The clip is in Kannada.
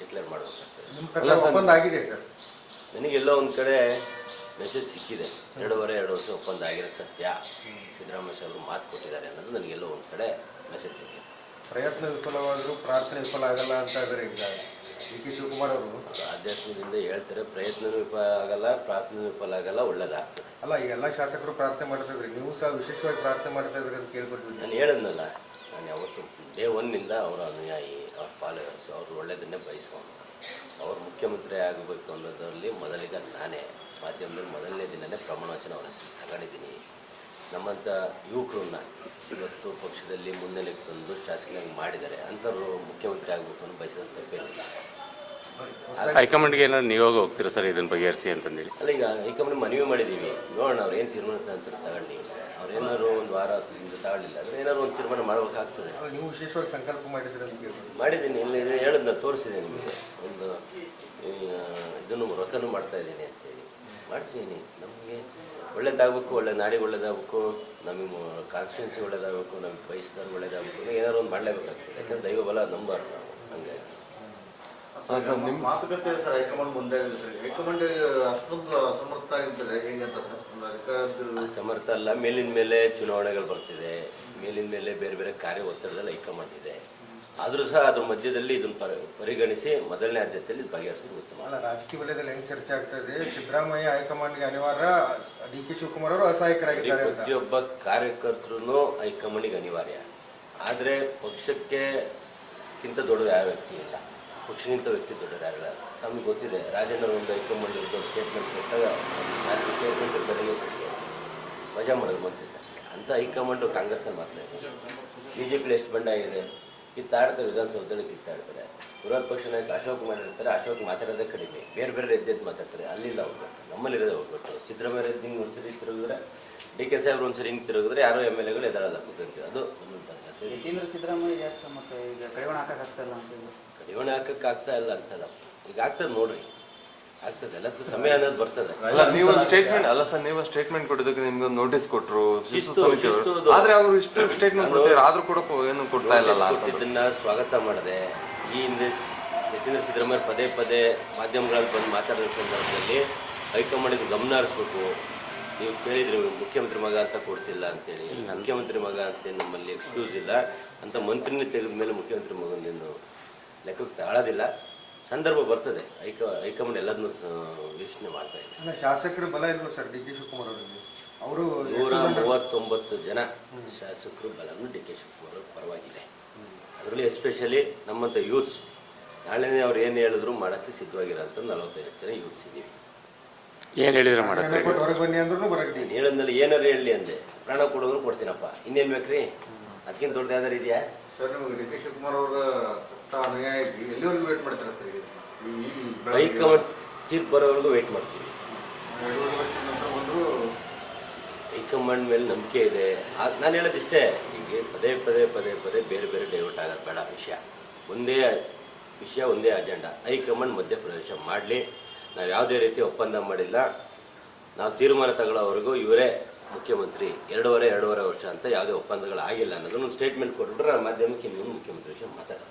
ಡಿಕ್ಲೇರ್ ಮಾಡಬೇಕಾಗ್ತದೆ ಒಪ್ಪಂದ ಆಗಿದೆ ಸರ್ ನನಗೆಲ್ಲೋ ಒಂದು ಕಡೆ ಮೆಸೇಜ್ ಸಿಕ್ಕಿದೆ. ಎರಡೂವರೆ ಎರಡು ವರ್ಷ ಒಪ್ಪಂದ ಆಗಿರೋ ಸತ್ಯ. ಸಿದ್ದರಾಮಯ್ಯ ಅವರು ಮಾತು ಕೊಟ್ಟಿದ್ದಾರೆ ಅನ್ನೋದು ನನಗೆಲ್ಲೋ ಒಂದು ಕಡೆ ಮೆಸೇಜ್ ಸಿಕ್ಕಿದೆ. ಪ್ರಯತ್ನ ವಿಫಲವಾದರೂ ಪ್ರಾರ್ಥನೆ ವಿಫಲ ಆಗಲ್ಲ ಅಂತ ಇದ್ದಾರೆ ಈಗ ಡಿ ಕೆ ಶಿವಕುಮಾರ್ ಅವರು. ಆಧ್ಯಾತ್ಮದಿಂದ ಹೇಳ್ತಾರೆ ಪ್ರಯತ್ನ ವಿಫಲ ಆಗಲ್ಲ ಪ್ರಾರ್ಥನೆ ವಿಫಲ ಆಗಲ್ಲ ಒಳ್ಳೇದಾಗ್ತದೆ. ಅಲ್ಲ ಈಗ ಎಲ್ಲ ಶಾಸಕರು ಪ್ರಾರ್ಥನೆ ಮಾಡ್ತಾ ಇದ್ರಿ ನೀವು ಸಹ ವಿಶೇಷವಾಗಿ ಪ್ರಾರ್ಥನೆ ಮಾಡ್ತಾ ಇದ್ರಿ ಅಂತ ಕೇಳ್ಬಿಟ್ಟು ನಾನು ಹೇಳಿದ್ನಲ್ಲ ನಾನು ಯಾವತ್ತು ಡೇ ಒನ್ನಿಂದ ಅವರ ಅನುಯಾಯಿ ಅವ್ರ ಫಾಲೋವರ್ಸು ಅವ್ರು ಒಳ್ಳೆಯದನ್ನೇ ಬಯಸ್ಕೊಂಡು ಅವ್ರು ಮುಖ್ಯಮಂತ್ರಿ ಆಗಬೇಕು ಅನ್ನೋದರಲ್ಲಿ ಮೊದಲಿಗೆ ನಾನೇ. ಮಾಧ್ಯಮದಲ್ಲಿ ಮೊದಲನೇ ದಿನನೇ ಪ್ರಮಾಣ ವಚನ ಅವರ ಹೆಸರು ತಗೊಂಡಿದ್ದೀನಿ. ನಮ್ಮಂಥ ಯುವಕರನ್ನ ಇವತ್ತು ಪಕ್ಷದಲ್ಲಿ ಮುನ್ನೆಲೆಗೆ ತಂದು ಶಾಸಕನಾಗಿ ಮಾಡಿದ್ದಾರೆ. ಅಂಥವ್ರು ಮುಖ್ಯಮಂತ್ರಿ ಆಗಬೇಕು ಅನ್ನೋ ಬಯಸೋದು ತಪ್ಪೇನಿಲ್ಲ ಹೈಕಮಾಂಡ್ಗೆ ಏನಾದ್ರು ನೀವಾಗ ಹೋಗ್ತೀರಾ ಸರ್ ಇದನ್ನ ಬಗೆಹರಿಸಿ ಅಂತಂದೇಳಿ? ಅಲ್ಲ ಈಗ ಹೈಕಮಾಂಡ್ ಮನವಿ ಮಾಡಿದ್ದೀವಿ. ನೋಡೋಣ ಅವ್ರು ಏನು ತೀರ್ಮಾನ ತಗೊಂಡು. ತಗೊಳ್ಳಿ ಅವ್ರು ಏನಾದ್ರು ಒಂದು ವಾರ ಹಿಂದೆ ತಾಳಿಲ್ಲ. ಅಂದರೆ ಏನಾದ್ರು ಒಂದು ತೀರ್ಮಾನ ಮಾಡಬೇಕಾಗ್ತದೆ. ನೀವು ವಿಶೇಷವಾಗಿ ಸಂಕಲ್ಪ ಮಾಡಿದ್ರೆ ಮಾಡಿದ್ದೀನಿ. ಇಲ್ಲಿ ಇದು ಹೇಳಿದ್ನ ತೋರಿಸಿದೆ ನಿಮಗೆ. ಒಂದು ಇದನ್ನು ವ್ರತನೂ ಮಾಡ್ತಾ ಇದ್ದೀನಿ ಅಂತೇಳಿ. ಮಾಡ್ತೀನಿ. ನಮಗೆ ಒಳ್ಳೇದಾಗಬೇಕು ಒಳ್ಳೆ ನಾಡಿಗೆ ಒಳ್ಳೇದಾಗಬೇಕು ನಮಗೆ ಕಾನ್ಸ್ಟಿಟ್ಯೂನ್ಸಿ ಒಳ್ಳೇದಾಗಬೇಕು ನಮಗೆ ಬಯಸ್ತಾರೆ ಒಳ್ಳೇದಾಗಬೇಕು. ಏನಾದ್ರು ಒಂದು ಮಾಡಲೇಬೇಕಾಗ್ತದೆ. ಯಾಕಂದ್ರೆ ದೈವ ಬಲ ನಂಬರ್ ನಾವು. ಮಾತುಕತೆ ಸರ್ ಹೈಕಮಾಂಡ್ ಮುಂದೆ ಆಗಿದೆ ಸರ್. ಹೈಕಮಾಂಡ್ ಅಷ್ಟೊಂದು ಅಸಮರ್ಥ ಆಗಿರ್ತದೆ ಹೇಗೆ ಅಂತ ಸರ್? ಒಂದು ಅಧಿಕಾರದ ಸಮರ್ಥ ಅಲ್ಲ ಮೇಲಿನ ಮೇಲೆ ಚುನಾವಣೆಗಳು ಬರ್ತಿದೆ. ಮೇಲಿನ ಮೇಲೆ ಬೇರೆ ಬೇರೆ ಕಾರ್ಯ ಒತ್ತಡದಲ್ಲಿ ಹೈಕಮಾಂಡ್ ಇದೆ. ಆದರೂ ಸಹ ಅದ್ರ ಮಧ್ಯದಲ್ಲಿ ಇದನ್ನು ಪರಿ ಪರಿಗಣಿಸಿ ಮೊದಲನೇ ಆದ್ಯತೆಯಲ್ಲಿ ಬಗೆಹರಿಸೋದು ಉತ್ತಮ. ಅಲ್ಲ ರಾಜಕೀಯ ವಲಯದಲ್ಲಿ ಹೆಂಗ್ ಚರ್ಚೆ ಆಗ್ತಾ ಇದೆ? ಸಿದ್ದರಾಮಯ್ಯ ಹೈಕಮಾಂಡ್ಗೆ ಅನಿವಾರ್ಯ ಡಿ ಕೆ ಶಿವಕುಮಾರ್ ಅವರು ಅಸಹಾಯಕರಾಗಿದ್ದಾರೆ ಅಂತ. ಪ್ರತಿಯೊಬ್ಬ ಕಾರ್ಯಕರ್ತರು ಹೈಕಮಾಂಡಿಗೆ ಅನಿವಾರ್ಯ. ಆದರೆ ಪಕ್ಷಕ್ಕೆ ಕಿಂತ ದೊಡ್ಡದು ಯಾವ ವ್ಯಕ್ತಿ ಇಲ್ಲ. ಪಕ್ಷಕ್ಕಿಂತ ವ್ಯಕ್ತಿ ದೊಡ್ಡದಾಗಲ್ಲ ನಮ್ಗೆ ಗೊತ್ತಿದೆ ರಾಜೇಂದ್ರ ಒಂದು ಹೈಕಮಾಂಡ್ ಇರೋದು ಸ್ಟೇಟ್ಮೆಂಟ್ ಕೊಟ್ಟಾಗ ಆ ಸ್ಟೇಟ್ಮೆಂಟ್ ಬೆಳಗ್ಗೆ ಸಸಿ ಮಜಾ ಮಾಡೋದು ಮಂತ್ರಿ ಸರ್. ಅಂಥ ಹೈಕಮಾಂಡು ಕಾಂಗ್ರೆಸ್ನಲ್ಲಿ ಮಾತ್ರ ಬಿ ಜೆ ಪಿಲಿ ಎಷ್ಟು ಬಂಡ ಆಗಿದೆ? ಕಿತ್ತಾಡ್ತಾರೆ ವಿಧಾನಸೌಧದಲ್ಲಿ ಕಿತ್ತಾಡ್ತಾರೆ. ವಿರೋಧ ಪಕ್ಷ ನಾಯಕ ಅಶೋಕ್ ಮಾಡಿರ್ತಾರೆ ಅಶೋಕ್ ಮಾತಾಡೋದೇ ಕಡಿಮೆ. ಬೇರೆ ಬೇರೆ ಎದ್ದೆದ್ದು ಮಾತಾಡ್ತಾರೆ. ಅಲ್ಲಿಲ್ಲ ಒಗ್ಗಟ್ಟು ನಮ್ಮಲ್ಲಿರೋದೇ ಒಗ್ಗಟ್ಟು ಸಿದ್ದರಾಮಯ್ಯ ಹಿಂಗೆ ಒಂದ್ಸರಿ ತಿರುಗಿದ್ರೆ, ಡಿ ಕೆ ಸಾಹೇಬ್ರು ಒಂದ್ಸರಿ ಹಿಂಗೆ ತಿರುಗಿದ್ರೆ ಯಾರೋ ಎಂ ಎಲ್ ಎಗಳು ಎದಳಲ್ಲ ಕೂತ್ಕೊಂತೀವಿ. ಅದು. ಯಾಕೆಂದ್ರೆ ಸಿದ್ದರಾಮಯ್ಯ ಯಾಕೆ ಈಗ ಕಡಿವಾಣ ಹಾಕಕ್ಕಾಗ್ತಾಯಿಲ್ಲ ಅಂತ ಹೇಳಿ? ಕಡಿವಾಣ ಹಾಕಕ್ಕೆ ಆಗ್ತಾ ಇಲ್ಲ ಅಂತಲ್ಲ ಈಗ ಆಗ್ತದೆ ನೋಡ್ರಿ. ಆಗ್ತದೆ. ಎಲ್ಲದಕ್ಕೂ ಸಮಯ ಅನ್ನೋದು ಬರ್ತದೆ. ಅಲ್ಲ ನೀವು ಸ್ಟೇಟ್ಮೆಂಟ್ ಅಲ್ಲ ಸರ್ ನೀವು ಸ್ಟೇಟ್ಮೆಂಟ್ ಕೊಟ್ಟಿದ್ದಕ್ಕೆ ನಿಮ್ಗೆ ಒಂದು ನೋಟಿಸ್ ಕೊಟ್ರು ಶಿಸ್ತು ಸಮಿತಿ ಅವರು. ಆದ್ರೆ ಅವರು ಇಷ್ಟು ಸ್ಟೇಟ್ಮೆಂಟ್ ಕೊಡ್ತಾರೆ ಆದ್ರೂ ಕೂಡ ಕೊ- ಏನು ಕೊಡ್ತಾ ಇಲ್ಲ ಅಂತ ಕೊಟ್ಟಿದ್ದನ್ನ ಸ್ವಾಗತ ಮಾಡಿದೆ ಈ ಹಿಂದೆ ಹೆಚ್ಚಿನ ಸಿದ್ದರಾಮಯ್ಯ ಪದೇ ಪದೇ ಮಾಧ್ಯಮಗಳಲ್ಲಿ ಬಂದು ಮಾತಾಡಿದ ಸಂದರ್ಭದಲ್ಲಿ ಹೈಕಮಾಂಡಿಗೆ ಗಮನ ಹರಿಸ್ಬೇಕು. ನೀವು ಕೇಳಿದ್ರೆ ಮುಖ್ಯಮಂತ್ರಿ ಮಗ ಅಂತ ಕೊಡ್ತಿಲ್ಲ ಅಂತೇಳಿ. ಮುಖ್ಯಮಂತ್ರಿ ಮಗ ಅಂತ ನಮ್ಮಲ್ಲಿ ಎಕ್ಸ್ಕ್ಯೂಸ್ ಇಲ್ಲ. ಅಂತ ಮಂತ್ರಿನೇ ತೆಗೆದ ಮೇಲೆ ಮುಖ್ಯಮಂತ್ರಿ ಮಗನೇನು ಲೆಕ್ಕಕ್ಕೆ ತಾಳೋದಿಲ್ಲ. ಸಂದರ್ಭ ಬರ್ತದೆ. ಹೈಕ ಹೈಕಮಾಂಡ್ ಎಲ್ಲದನ್ನು ವೀಕ್ಷಣೆ ಮಾಡ್ತಾ ಇದೆ. ಶಾಸಕರ ಬಲ ಇಲ್ವಾ ಸರ್ ಡಿ ಕೆ ಶಿವಕುಮಾರ್ ಅವರಿಗೆ? ಅವರು ನೂರ ಮೂವತ್ತೊಂಬತ್ತು ಜನ ಶಾಸಕರು ಬಲನು ಡಿ ಕೆ ಶಿವಕುಮಾರ್ ಅವ್ರ ಪರವಾಗಿದೆ. ಅದರಲ್ಲಿ ಎಸ್ಪೆಷಲಿ ನಮ್ಮಂಥ ಯೂತ್ಸ್ ನಾಳೆನೇ ಅವ್ರು ಏನು ಹೇಳಿದ್ರು ಮಾಡೋಕ್ಕೆ ಅಂತ ನಲವತ್ತೈದು ಜನ ಯೂತ್ಸ್ ಇದ್ದೀವಿ. ಏನು ಹೇಳಿದ್ರೆ ಮಾಡುತ್ತೆ? ಕೊಟ್ಟು ಹೊರಗೆ ಬನ್ನಿ ಅಂದ್ರೂ ಏನಾರು ಹೇಳಲಿ ಅಂದೆ. ಪ್ರಾಣ ಕೊಡೋದ್ರು ಕೊಡ್ತೀನಪ್ಪ. ಇನ್ನೇನ್ ಬೇಕ್ರಿ? ಅದಕ್ಕಿಂತ ದೊಡ್ಡ ಯಾವ್ದಾರು ಇದೆಯಾ? ಸರ್ ನಿಮಗೆ ಡಿ ಕುಮಾರ್ ಶಿವಕುಮಾರ್ ಅವರ ಅನುಯಾಯಿ ಎಲ್ಲಿವರೆಗೂ ವೇಟ್ ಮಾಡ್ತಾರೆ ಸರ್ ಹೈಕಮಾಂಡ್ ತೀರ್ಪು ಬರೋವರೆಗೂ ವೇಟ್ ಮಾಡ್ತೀವಿ. ಎರಡೂವರೆ ವರ್ಷದ ನಂತರ ಹೈಕಮಾಂಡ್ ಮೇಲೆ ನಂಬಿಕೆ ಇದೆ. ಆ- ನಾನು ಹೇಳೋದಿಷ್ಟೇ ಹೀಗೆ ಪದೇ ಪದೇ ಪದೇ ಪದೇ ಬೇರೆ ಬೇರೆ ಡೈವರ್ಟ್ ಆಗೋದು ಬೇಡ ವಿಷಯ. ಒಂದೇ ವಿಷಯ ಒಂದೇ ಅಜೆಂಡಾ ಹೈಕಮಾಂಡ್ ಮಧ್ಯಪ್ರವೇಶ ಮಾಡಲಿ. ನಾವು ಯಾವುದೇ ರೀತಿ ಒಪ್ಪಂದ ಮಾಡಿಲ್ಲ. ನಾವು ತೀರ್ಮಾನ ತಗೊಳ್ಳೋವರೆಗೂ ಇವರೇ ಮುಖ್ಯಮಂತ್ರಿ. ಎರಡೂವರೆ ಎರಡೂವರೆ ವರ್ಷ ಅಂತ ಯಾವುದೇ ಒಪ್ಪಂದಗಳು ಆಗಿಲ್ಲ ಅನ್ನೋದನ್ನು ಒಂದು ಸ್ಟೇಟ್ಮೆಂಟ್ ಕೊಟ್ಬಿಟ್ರೆ ಮಾಧ್ಯಮಕ್ಕೆ ಇನ್ನೊಂದು ಮುಖ್ಯಮಂತ್ರಿ ವಿಷಯ ಮಾತಾಡೋಣ